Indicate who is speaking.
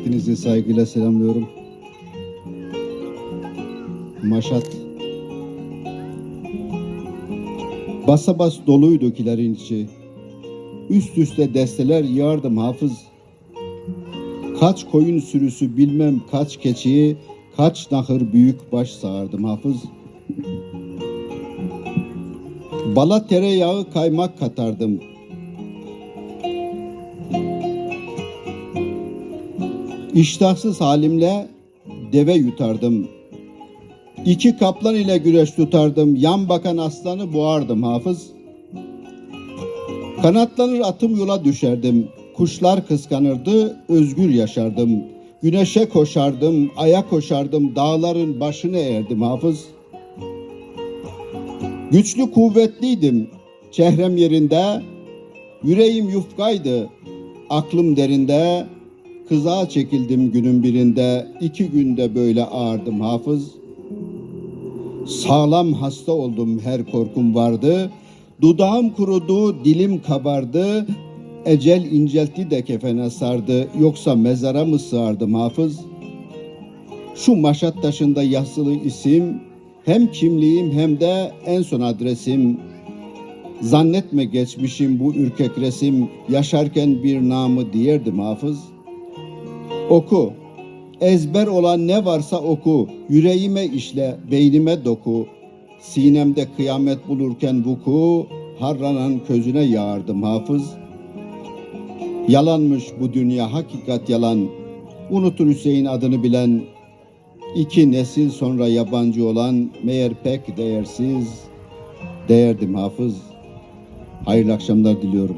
Speaker 1: Hepinizi saygıyla selamlıyorum. Maşat. Basa bas doluydu kilerin içi. Üst üste desteler yağardım hafız. Kaç koyun sürüsü bilmem kaç keçiyi, kaç nahır büyük baş sağardım hafız. Bala tereyağı kaymak katardım. İştahsız halimle deve yutardım. İki kaplan ile güreş tutardım. Yan bakan aslanı boğardım hafız. Kanatlanır atım yola düşerdim. Kuşlar kıskanırdı, özgür yaşardım. Güneşe koşardım, aya koşardım, dağların başını eğerdim hafız. Güçlü kuvvetliydim, çehrem yerinde, yüreğim yufkaydı, aklım derinde, kıza çekildim günün birinde, iki günde böyle ağırdım hafız. Sağlam hasta oldum her korkum vardı, dudağım kurudu, dilim kabardı, ecel inceltti de kefene sardı, yoksa mezara mı sığardım hafız? Şu maşat taşında yazılı isim, hem kimliğim hem de en son adresim. Zannetme geçmişim bu ürkek resim, yaşarken bir namı diyerdim hafız. Oku, ezber olan ne varsa oku, yüreğime işle, beynime doku. Sinemde kıyamet bulurken vuku, harranan közüne yağardım hafız. Yalanmış bu dünya, hakikat yalan. Unutur Hüseyin adını bilen, İki nesil sonra yabancı olan meğer pek değersiz, değerdim hafız. Hayırlı akşamlar diliyorum.